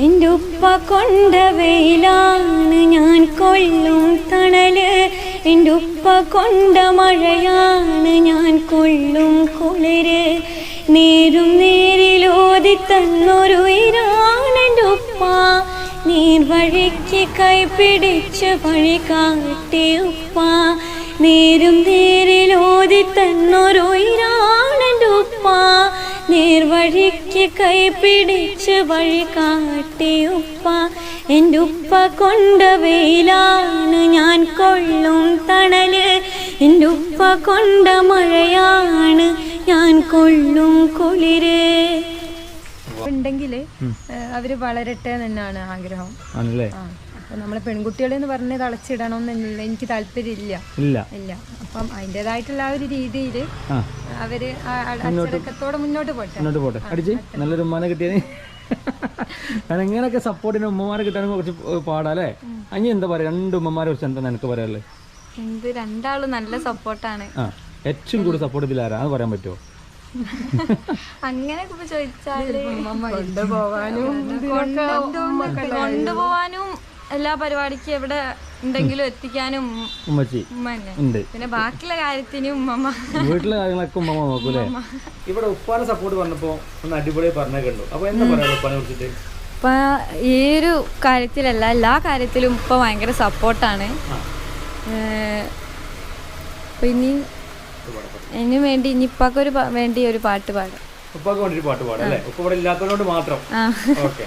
എന്റെ ഉപ്പ കൊണ്ട വെയിലാണ് ഞാൻ കൊള്ളും തണൽ. എന്റെ ഉപ്പ കൊണ്ട മഴയാണ് ഞാൻ കൊള്ളും കുളിര്. നേരും നേരിലോതി തന്നൊരു എന്റെ ഉപ്പ. നീർവഴിക്ക് കൈപിടിച്ച് വഴി കാട്ടി ഉപ്പ. നേരും നേരിലോതി നേർവഴിക്ക് കൈപിടിച്ച് വഴി കാട്ടി ഉപ്പ എന്റെ ഉപ്പ കൊണ്ട വെയിലാണ് ഞാൻ കൊള്ളും തണൽ. എന്റെ ഉപ്പ കൊണ്ട മഴയാണ് ഞാൻ കൊള്ളും കുളിര്. ഉണ്ടെങ്കിൽ അവർ വളരട്ടെ എന്നാണ് ആഗ്രഹം. ആണല്ലേ? നമ്മളെ പെൺകുട്ടികളെ എന്ന് പറഞ്ഞ് തളച്ചിടണം എന്നില്ല എനിക്ക് താല്പര്യമില്ല. ഇല്ല. ഇല്ല. അപ്പം അതിന്റെതായിട്ടുള്ള ആ ഒരു രീതിയിൽ അവർ അച്ചടക്കത്തോടെ മുന്നോട്ട് പോട്ടെ. മുന്നോട്ട് പോട്ടെ. അടിച്ച് നല്ലൊരു ഉമ്മാനെ കിട്ടിയത് കാരണം ഇങ്ങനെയൊക്കെ സപ്പോർട്ടിന് ഉമ്മമാരെ കിട്ടാനും കുറച്ച് പാടാ അല്ലേ അഞ്ഞി എന്താ പറയാ? രണ്ട് ഉമ്മമാരെ കുറിച്ച് എന്താ നിനക്ക് പറയാല്ലേ എന്ത് രണ്ടാളും നല്ല സപ്പോർട്ടാണ് ഏറ്റവും കൂടുതൽ സപ്പോർട്ട് ഇതിലാരാ ആരാ? അത് പറയാൻ പറ്റുമോ? അങ്ങനെ ചോദിച്ചാൽ കൊണ്ടുപോവാനും കൊണ്ടുപോവാനും എല്ലാ പരിപാടിക്കും എവിടെ ഉണ്ടെങ്കിലും എത്തിക്കാനും ഉമ്മച്ചി. ഉണ്ട്. പിന്നെ ബാക്കിയുള്ള കാര്യത്തിനും ഉമ്മമ്മ. വീട്ടിലെ കാര്യങ്ങളൊക്കെ ഉമ്മമ്മ നോക്കൂലേ? ഇവിടെ ഉപ്പാനെ സപ്പോർട്ട് പറഞ്ഞപ്പോ ഒന്ന് അടിപൊളി പറഞ്ഞേ കണ്ടു. അപ്പൊ എന്താ പറയാ ഉപ്പാനെ കുറിച്ചിട്ട്? ഇപ്പൊ ഈ ഒരു കാര്യത്തിലല്ല എല്ലാ കാര്യത്തിലും ഇപ്പൊ ഭയങ്കര സപ്പോർട്ടാണ് ഇനി അതിനു വേണ്ടി ഇനി ഇപ്പൊക്കൊരു വേണ്ടി ഒരു പാട്ട് പാടാം. ഉപ്പാക്ക് വേണ്ടി പാട്ട് പാടാം അല്ലേ? ഉപ്പ ഇവിടെ ഇല്ലാത്തതുകൊണ്ട് മാത്രം. ഓക്കെ.